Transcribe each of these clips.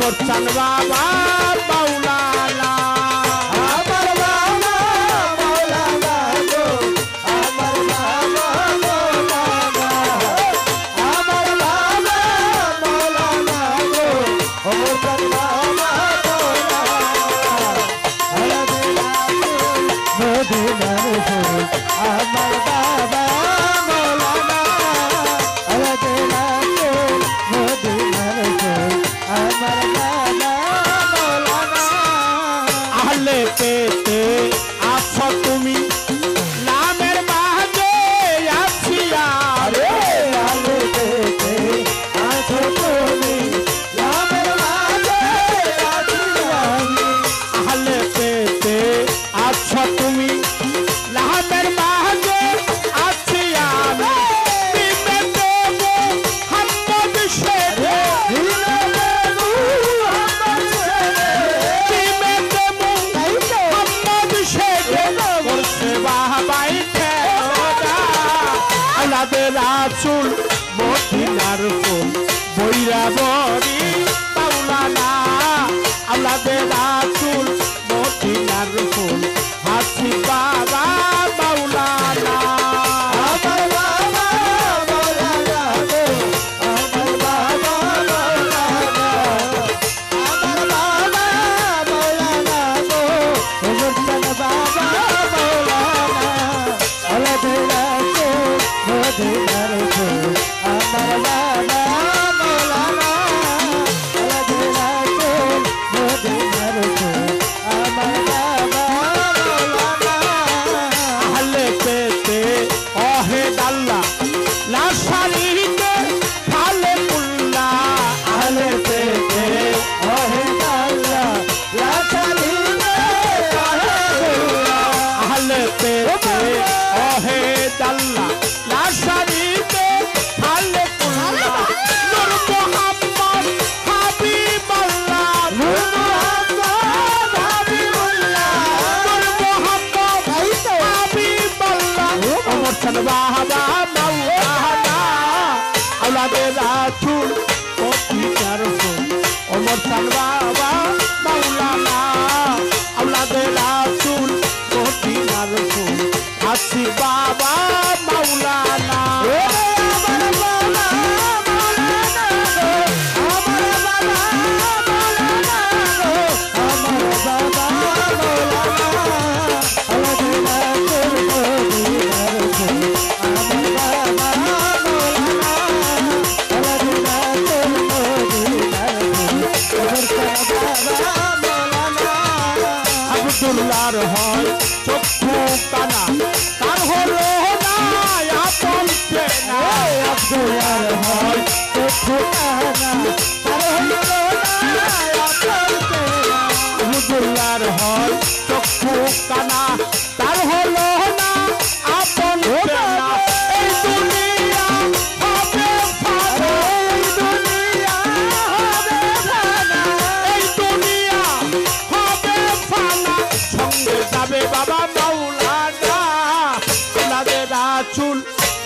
মোর চান বাবা আমার বৈরাবরী পাউলানা আল্লাহ রাসুল। शिवा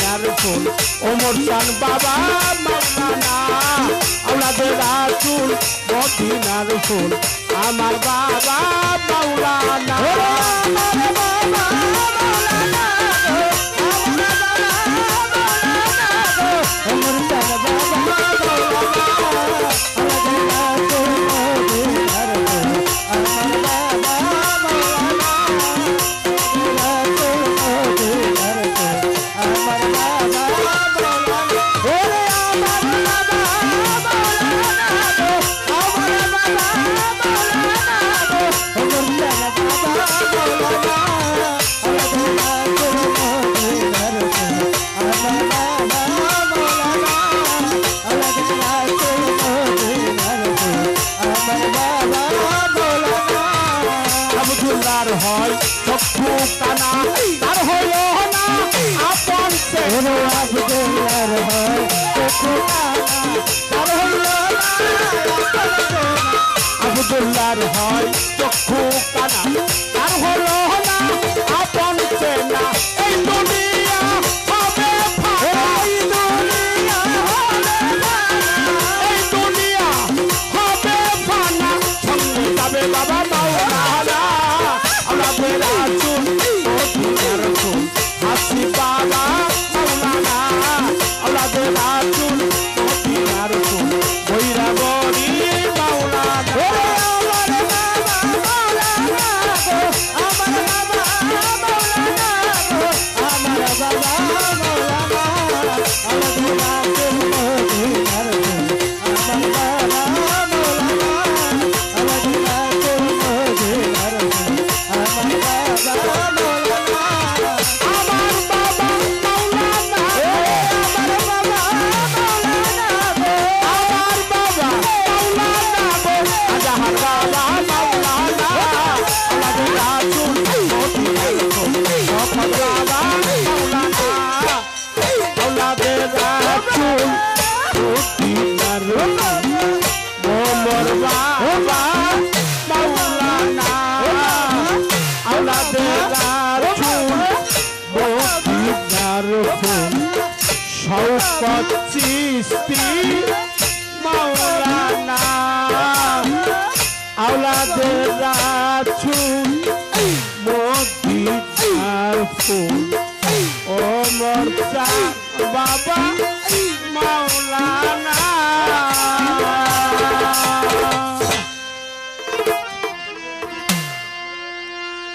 চার ফুল ওমর চান বাবা মাওলানা আমাদের রাসুল, মদিনার ফুল আমার বাবা মাওলানা। আমার বাবা আবদুল্লার হয় চক্ষু হাউস পাচ্ছি স্ত্রী মাওলানা আওলাদের রাছু মদিনার ফুল। ও মর্চা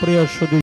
প্রিয় শুধু